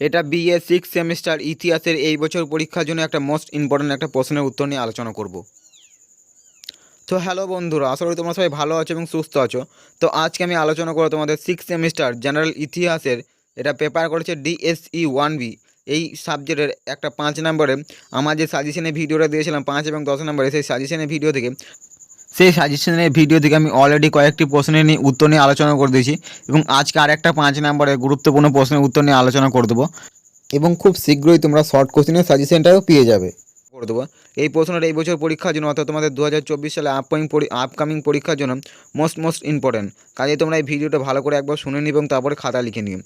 এটা BA six semester ইতিহাসের এই বছর পরীক্ষার জন্য একটা মোস্ট ইম্পর্ট্যান্ট একটা প্রশ্নের উত্তর নিয়ে আলোচনা করব। তো হ্যালো বন্ধুরা করি তোমরা সবাই ভালো আছো এবং সুস্থ আছো। তো আজকে আমি আলোচনা করব তোমাদের সিক্স সেমিস্টার জেনারেল ইতিহাসের, এটা পেপার করেছে ডিএসই ওয়ান বি এই সাবজেক্টের একটা পাঁচ নম্বরে আমার যে সাজেশনের ভিডিওটা দিয়েছিলাম, পাঁচ এবং দশ নম্বরে সেই সাজেশনের ভিডিও থেকে সেই সাজেশনের ভিডিও থেকে আমি অলরেডি কয়েকটি প্রশ্নের নিয়ে উত্তর নিয়ে আলোচনা করে দিয়েছি এবং আজকে আরেকটা পাঁচ নম্বরে গুরুত্বপূর্ণ প্রশ্নের উত্তর নিয়ে আলোচনা করে দেবো। এবং খুব শীঘ্রই তোমরা শর্ট কোশ্চেনের সাজেশনটাও পেয়ে যাবে। করে দেবো। এই প্রশ্নটা এই বছর পরীক্ষার জন্য অর্থাৎ তোমাদের দু হাজার চব্বিশ সালে আপকামিং আপকামিং পরীক্ষার জন্য মোস্ট মোস্ট ইম্পর্ট্যান্ট কাজে তোমরা এই ভিডিওটা ভালো করে একবার শুনে নিও এবং তারপরে খাতা লিখে নিও।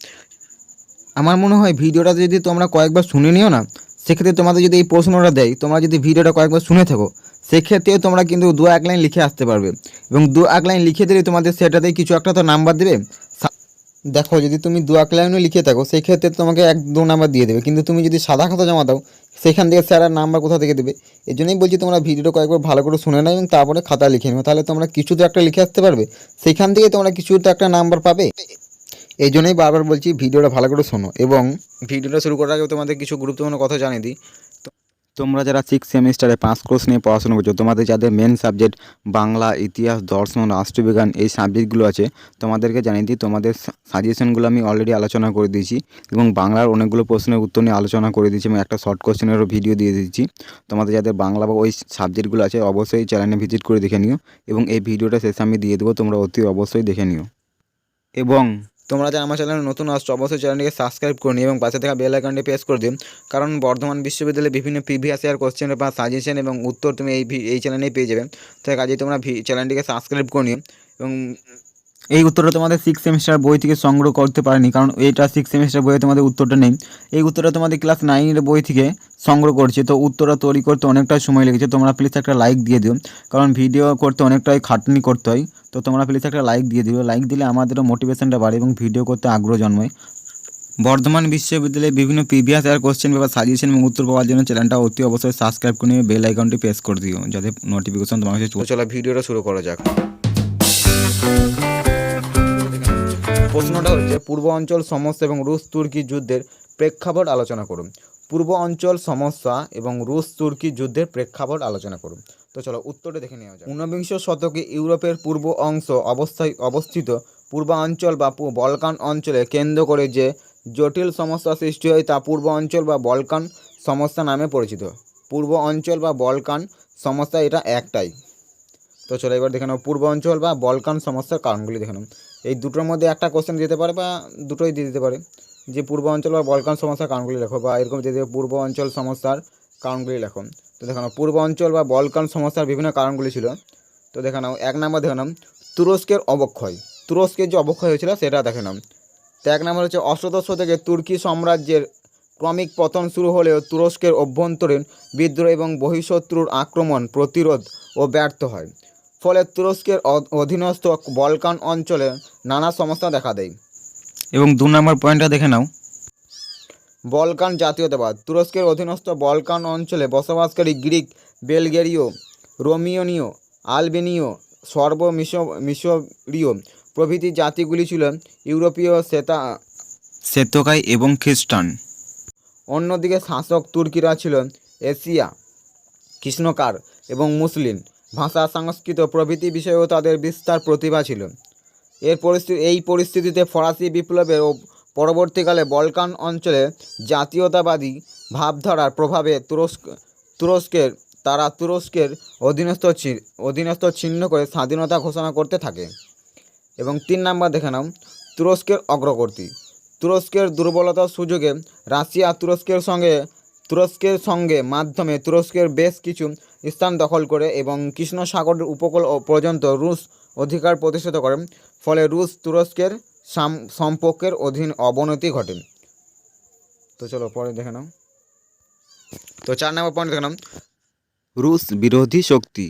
আমার মনে হয় ভিডিওটা যদি তোমরা কয়েকবার শুনে নিও না, সেক্ষেত্রে তোমাদের যদি এই প্রশ্নটা দেয়, তোমরা যদি ভিডিওটা কয়েকবার শুনে থাকো সেক্ষেত্রেও তোমরা কিন্তু দু এক লাইন লিখে আসতে পারবে। এবং দু এক লাইন লিখে দিলে তোমাদের সেটাতে কিছু একটা তো নাম্বার দেবে। দেখো, যদি তুমি দু এক লাইনও লিখে থাকো সেই ক্ষেত্রে তোমাকে এক দু নাম্বার দিয়ে দেবে। কিন্তু তুমি যদি সাদা খাতা জমা দাও, সেখান থেকে স্যার আর নাম্বার কোথা থেকে দেবে? এই জন্যই বলছি তোমরা ভিডিওটা কয়েকবার ভালো করে শুনে নাও এবং তারপরে খাতা লিখে নেবে তাহলে তোমরা কিছু তো একটা লিখে আসতে পারবে। সেখান থেকে তোমরা কিছু তো একটা নাম্বার পাবে। এই জন্যই বারবার বলছি, ভিডিওটা ভালো করে শোনো। এবং ভিডিওটা শুরু করার আগে তোমাদের কিছু গুরুত্বপূর্ণ কথা জানিয়ে দিই। তোমরা যারা সিক্স সেমিস্টারে পাঁচ কোর্স নিয়ে পড়াশোনা করছ, তোমাদের যাদের মেন সাবজেক্ট বাংলা, ইতিহাস, দর্শন, রাষ্ট্রবিজ্ঞান এই সাবজেক্টগুলো আছে, তোমাদেরকে জানিয়ে দিই, তোমাদের সাজেশনগুলো আমি অলরেডি আলোচনা করে দিয়েছি এবং বাংলার অনেকগুলো প্রশ্নের উত্তর নিয়ে আলোচনা করে দিয়েছি এবং একটা শর্ট কোশ্চেনেরও ভিডিও দিয়ে দিয়েছি। তোমাদের যাদের বাংলা বা ওই সাবজেক্টগুলো আছে, অবশ্যই চ্যানেলে ভিজিট করে দেখে নিও এবং এই ভিডিওটা শেষে আমি দিয়ে দেবো, তোমরা অতি অবশ্যই দেখে নিও। এবং তোমরা যারা আমার চ্যানেলে নতুন আসছো, অবশ্যই চ্যানেলটিকে সাবস্ক্রাইব করে নিই এবং পাশে থাকা বেল আইকনটি প্রেস করে দিন কারণ বর্ধমান বিশ্ববিদ্যালয়ে বিভিন্ন প্রিভিয়াস ইয়ার কোশ্চেন বা সাজেশন এবং উত্তর তুমি এই এই চ্যানেলেই পেয়ে যাবে। তাই কাজেই তোমরা চ্যানেলটিকে সাবস্ক্রাইব করে নিও এবং এই উত্তরটা তোমাদের সিক্স সেমিস্টার বই থেকে সংগ্রহ করতে পারেনি, কারণ এটা সিক্স সেমিস্টার বইয়ে তোমাদের উত্তরটা নেই। এই উত্তরটা তোমাদের ক্লাস নাইনের বই থেকে সংগ্রহ করছে, তো উত্তরটা তৈরি করতে অনেকটা সময় লেগেছে, তোমরা প্লিজ একটা লাইক দিয়ে দিও, কারণ ভিডিও করতে অনেকটাই খাটনি করতে হয়, তো তোমরা প্লিজ একটা লাইক দিয়ে দিও। লাইক দিলে আমাদেরও মোটিভেশনটা বাড়ে এবং ভিডিও করতে আগ্রহ জন্মায়। বর্ধমান বিশ্ববিদ্যালয়ে বিভিন্ন প্রিভিয়াস ইয়ার কোশ্চেন বা সাজেশন এবং উত্তর পাওয়ার জন্য চ্যানেলটা অতি অবশ্যই সাবস্ক্রাইব করে নিয়ে বেল আইকনটি প্রেস করে দিও, যাতে নোটিফিকেশন তোমার কাছে চলো। ভিডিওটা শুরু করা যাক। প্রশ্নটা হচ্ছে পূর্ব অঞ্চল সমস্যা এবং রুশ তুর্কি যুদ্ধের প্রেক্ষাপট আলোচনা করুন। পূর্ব অঞ্চল সমস্যা এবং রুশ তুর্কি যুদ্ধের প্রেক্ষাপট আলোচনা করুন। তো চলো উত্তরটা দেখে নেওয়া যায় ঊনবিংশ শতকে ইউরোপের পূর্ব অংশ অবস্থায় অবস্থিত পূর্বাঞ্চল বা বলকান অঞ্চলে কেন্দ্র করে যে জটিল সমস্যা সৃষ্টি হয় তা পূর্ব অঞ্চল বা বলকান সমস্যা নামে পরিচিত। পূর্ব অঞ্চল বা বলকান সমস্যা এটা একটাই। তো চলো এবার দেখে নাও, পূর্ব অঞ্চল বা বলকান সমস্যার কারণগুলি দেখে নাও। এই দুটোর মধ্যে একটা কোশ্চেন দিতে পারে বা দুটোই দিয়ে দিতে পারে। যে পূর্ব অঞ্চল বা বলকান সমস্যার কারণগুলি লেখো বা এরকম দেবে পূর্ব অঞ্চল সমস্যার কারণগুলি লেখো। তো দেখে নাও, পূর্ব অঞ্চল বা বলকান সমস্যার বিভিন্ন কারণগুলি ছিল। তো দেখে নাও, এক নম্বর দেখে নাও, তুরস্কের অবক্ষয়। তুরস্কের যে অবক্ষয় হয়েছিল সেটা দেখে নাও। তো এক নম্বর হচ্ছে অষ্টদশ থেকে তুর্কি সাম্রাজ্যের ক্রমিক পতন শুরু হলেও তুরস্কের অভ্যন্তরীণ বিদ্রোহ এবং বহিঃশত্রুর আক্রমণ, প্রতিরোধ ও ব্যর্থ হয়। ফলে তুরস্কের অধ- অধীনস্থ বলকান অঞ্চলে নানা সমস্যা দেখা দেয়। এবং দু নম্বর পয়েন্টটা দেখে নাও। বলকান জাতীয়তাবাদ। তুরস্কের অধীনস্থ বলকান অঞ্চলে বসবাসকারী গ্রিক বেলগেরীয় রোমিওনীয় আলবেনীয় সর্ব মিশরীয় প্রভৃতি জাতিগুলি ছিল ইউরোপীয় শ্বেতা শ্বেতকায় এবং খ্রিস্টান। অন্যদিকে শাসক তুর্কিরা ছিল এশিয়া কৃষ্ণকার এবং মুসলিম। ভাষা সংস্কৃত প্রভৃতি বিষয়েও তাদের বিস্তার প্রতিভা ছিল। এর পরিস্থিতি এই পরিস্থিতিতে ফরাসি বিপ্লবের ও পরবর্তীকালে বলকান অঞ্চলে জাতীয়তাবাদী ভাবধারার প্রভাবে তুরস্ক তুরস্কের তারা তুরস্কের অধীনস্থ অধীনস্থ ছিন্ন করে স্বাধীনতা ঘোষণা করতে থাকে। এবং তিন নাম্বার দেখে নাও। তুরস্কের অগ্রগতি। তুরস্কের দুর্বলতার সুযোগে রাশিয়া তুরস্কের সঙ্গে তুরস্কের সঙ্গে মাধ্যমে তুরস্কের বেশ কিছু স্থান দখল করে এবং কৃষ্ণ সাগরের উপকূল পর্যন্ত রুশ অধিকার প্রতিষ্ঠিত করে। ফলে রুশ তুরস্কের সম্পর্কের অধীন অবনতি ঘটে। তো চলো পরে দেখে নাও। তো চার নম্বর পয়েন্ট দেখে নাও। রুশ বিরোধী শক্তি।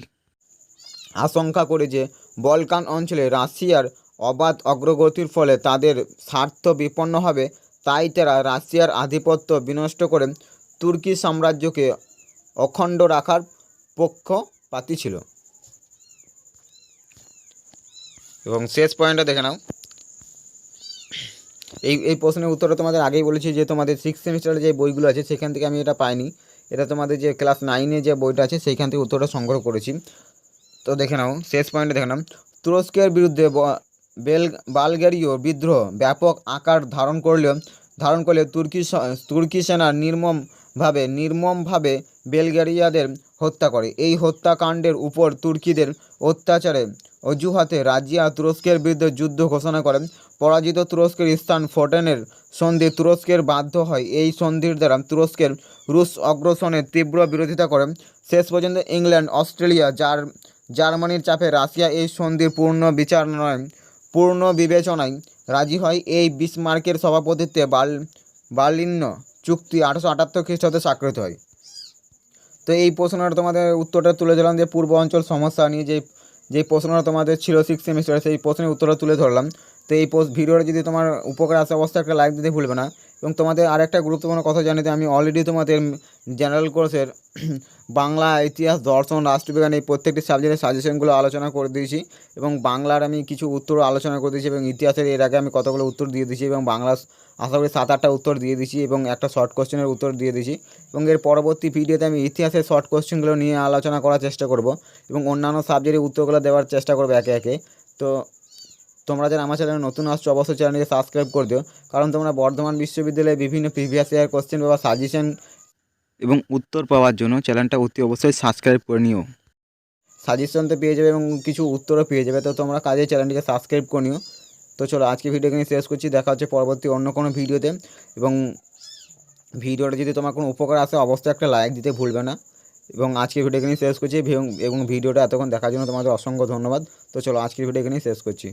আশঙ্কা করে যে বলকান অঞ্চলে রাশিয়ার অবাধ অগ্রগতির ফলে তাদের স্বার্থ বিপন্ন হবে, তাই তারা রাশিয়ার আধিপত্য বিনষ্ট করে তুর্কি সাম্রাজ্যকে অখণ্ড রাখার পক্ষপাতী ছিল। এবং শেষ পয়েন্টটা দেখে নাও। এই এই প্রশ্নের উত্তরটা তোমাদের আগেই বলেছি যে তোমাদের সিক্স সেমিস্টারের যে বইগুলো আছে, সেখান থেকে আমি এটা পাইনি। এটা তোমাদের যে ক্লাস নাইনে যে বইটা আছে, সেইখান থেকে উত্তরটা সংগ্রহ করেছি। তো দেখে নাও, শেষ পয়েন্টে দেখে নাও। তুরস্কের বিরুদ্ধে বেল, বালগেরীয় বিদ্রোহ ব্যাপক আকার ধারণ করলেও, ধারণ করলে তুর্কি তুর্কি সেনার সেনা নির্মমভাবে নির্মমভাবে বেলগেরিয়াদের হত্যা করে। এই হত্যাকাণ্ডের উপর তুর্কিদের অত্যাচারে অজুহাতে রাজিয়া তুরস্কের বিরুদ্ধে যুদ্ধ ঘোষণা করেন পরাজিত তুরস্কের স্থান ফোটেনের সন্ধি তুরস্কের বাধ্য হয়। এই সন্ধির দ্বারা তুরস্কের রুশ অগ্রসনের তীব্র বিরোধিতা করেন শেষ পর্যন্ত ইংল্যান্ড, অস্ট্রেলিয়া, জার, জার্মানির চাপে রাশিয়া এই সন্ধির পূর্ণ বিচার নয়, পূর্ণ বিবেচনায় রাজি হয়। এই বিসমার্কের সভাপতিত্বে বাল, বার্লিন চুক্তি আঠারোশো আটাত্তর খ্রিস্টাব্দে স্বাক্ষরিত হয়। তো এই প্রশ্নটা তোমাদের উত্তরটা তুলে ধরলাম যে পূর্ব অঞ্চল সমস্যা নিয়ে যে যে প্রশ্নটা তোমাদের ছিল সিক্স সেমিস্টারে সেই প্রশ্নের উত্তরটা তুলে ধরলাম। তো এই ভিডিওটা যদি তোমার উপকার আসে অবস্থা একটা লাইক দিতে ভুলবে না। এবং তোমাদের আরেকটা গুরুত্বপূর্ণ কথা জানিয়ে আমি অলরেডি তোমাদের জেনারেল কোর্সের বাংলা ইতিহাস, দর্শন, রাষ্ট্রবিজ্ঞান এই প্রত্যেকটি সাবজেক্টের সাজেশনগুলো আলোচনা করে দিয়েছি এবং বাংলার আমি কিছু উত্তর আলোচনা করে দিয়েছি এবং ইতিহাসের এর আগে আমি কতগুলো উত্তর দিয়ে দিয়েছি এবং বাংলা আশা করি সাত আটটা উত্তর দিয়ে দিয়েছি এবং একটা শর্ট কোশ্চেনের উত্তর দিয়ে দিয়েছি এবং এর পরবর্তী ভিডিওতে আমি ইতিহাসের শর্ট কোশ্চেনগুলো নিয়ে আলোচনা করার চেষ্টা করব এবং অন্যান্য সাবজেক্টের উত্তরগুলো দেওয়ার চেষ্টা করব একে একে। তো তোমরা যারা আমার চ্যানেলে নতুন আসছো অবশ্যই চ্যানেলকে সাবস্ক্রাইব করে দিও। কারণ তোমরা বর্ধমান বিশ্ববিদ্যালয়ে বিভিন্ন প্রিভিয়াস ইয়ার কোশ্চেন বা সাজেশন এবং উত্তর পাওয়ার জন্য চ্যানেলটা অতি অবশ্যই সাবস্ক্রাইব করে নিও। সাজেশন তো পেয়ে যাবে এবং কিছু উত্তরও পেয়ে যাবে তো তোমরা কাজে চ্যানেলটিকে সাবস্ক্রাইব করে নিও। তো চলো আজকে ভিডিও এখানে শেষ করছি দেখা হচ্ছে পরবর্তী অন্য কোনো ভিডিওতে এবং ভিডিওটা যদি তোমার কোনো উপকার আসে অবশ্যই একটা লাইক দিতে ভুলবে না। এবং আজকে ভিডিও এখানেই শেষ করছি এবং- ভিডিওটা এতক্ষণ দেখার জন্য তোমাদের অসংখ্য ধন্যবাদ। তো চলো আজকের ভিডিও এখানেই শেষ করছি।